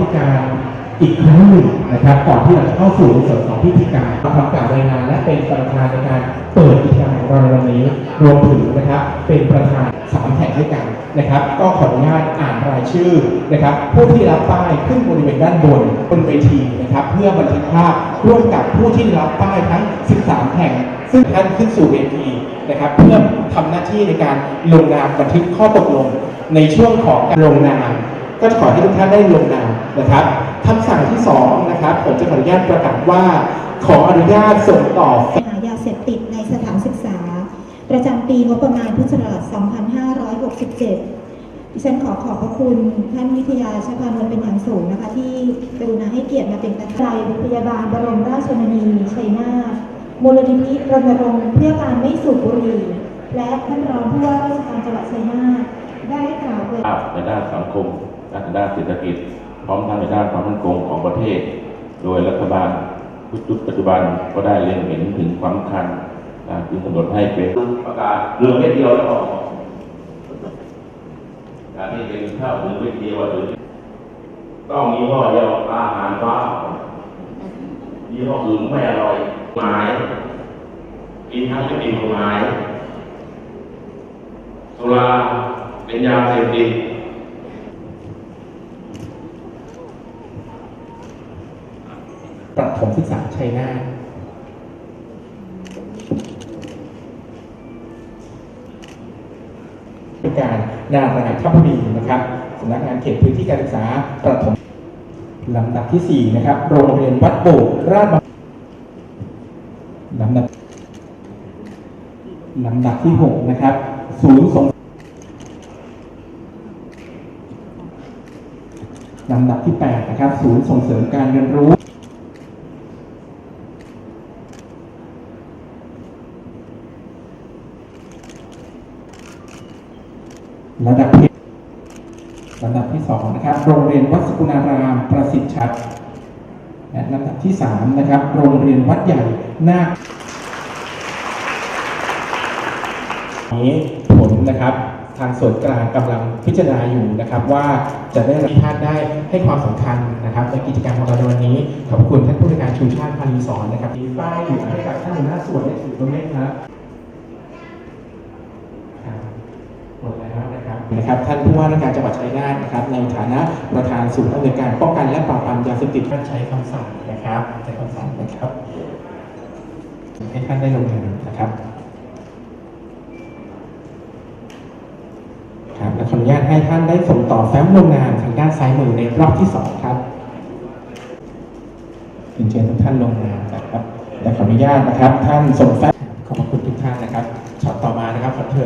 ธีการอีกครั้งหนึ่งนะครับก่อนที่เราจะเข้าสู่ในส่วนของพิธีการทำการรายงานและเป็นประธานในการเปิดพิธีการของเราในวันนี้รวมถึงนะครับเป็นประธานสามแห่งด้วยกันนะครับ ก็ขออนุญาตอ่านรายชื่อนะครับ ผู้ที่รับป้ายขึ้นบริเวณด้านบนบนเวทีนะครับ เพื่อบันทึกภาพร่วมกับผู้ที่รับป้ายทั้ง 13 แห่ง ซึ่งท่านขึ้นสู่เวทีนะครับ เพื่อทำหน้าที่ในการลงนามบันทึกข้อตกลง ในช่วงของการลงนามก็ขอให้ทุกท่านได้ลงนาม นะครับคำสั่งที่สองนะครับผมจะขออนุญาตประกาศว่าขออนุญาตส่งต่อปัญหายาเสพติดในสถานศึกษา ประจำปีงบประมาณพุทธศักราช 2567 ดิฉันขอขอบพระคุณท่านวิทยาชพานนท์เป็นอย่างสูงนะคะ ที่กรุณาให้เกียรติมาเป็นประธานโรงพยาบาลบรมราชชนนีชัยนาทมูลนิธิรณรงค์เพื่อการไม่สูบบุหรี่และท่านรองผู้ว่าราชการจังหวัดชัยนาทได้กล่าวเปิดภาพในด้านสังคมและในด้านเศรษฐกิจ พร้อมทั้งในด้านความมั่นคงของประเทศ โดยรัฐบาลชุดปัจจุบันก็ได้เล็งเห็นถึงความสำคัญจึงกำหนดให้เป็นประกาศเรือเม็ดเดียวแล้วออกการที่เป็นข้าวเรือเม็ดเดียวหรือต้องมีห้อเดียวอาหารว้ายี่ห้ออื่นไม่อร่อยหมายกินทั้งไม่กินหมายสุราเป็นยาเสพติด ประถมศึกษาชัยนาทป็นการนาราทัพบีนะครับสำนักงานเขตพื้นที่การศึกษาประถมลำดับที่สี่นะครับ โรงเรียนวัดโบกราชบลำดับลำดับที่หกนะครับ ศูนย์สงลำดับที่แปดนะครับ ศูนย์ส่งเสริมการเรียนรู้ ระดับที่ลำดับที่สองนะครับ โรงเรียนวัดสกุณารามประสิทธิ์ชัดและลำดับที่สามนะครับ โรงเรียนวัดใหญ่นาคนี้ผลนะครับทางส่วนกลางกำลังพิจารณาอยู่นะครับว่าจะได้รับท่านได้ให้ความสำคัญนะครับในกิจกรรมของเราในวันนี้ ขอบคุณท่านผู้ในการชูชาติพานีสอนนะครับมีป้ายอยู่ให้กับท่านหัวหน้าส่วนได้ถือตรงนี้ครับหมดแล้ว นะครับท่านผู้ว่าราชการจังหวัดชัยนาทนะครับในฐานะประธานศูนย์อำนวยการป้องกันและปราบปรามยาเสพติดท่านใช้คำสั่งนะครับใช้คำสั่งนะครับให้ท่านได้ลงนามนะครับครับและขออนุญาตให้ท่านได้ส่งต่อแฟ้มลงนามทางด้านซ้ายมือในรอบที่สองครับเรียนเชิญทุกท่านลงนามนะครับและขออนุญาตนะครับ ท่านส่งแฟ้มขอบคุณทุกท่านนะครับช็อตต่อมานะครับขอเชิญ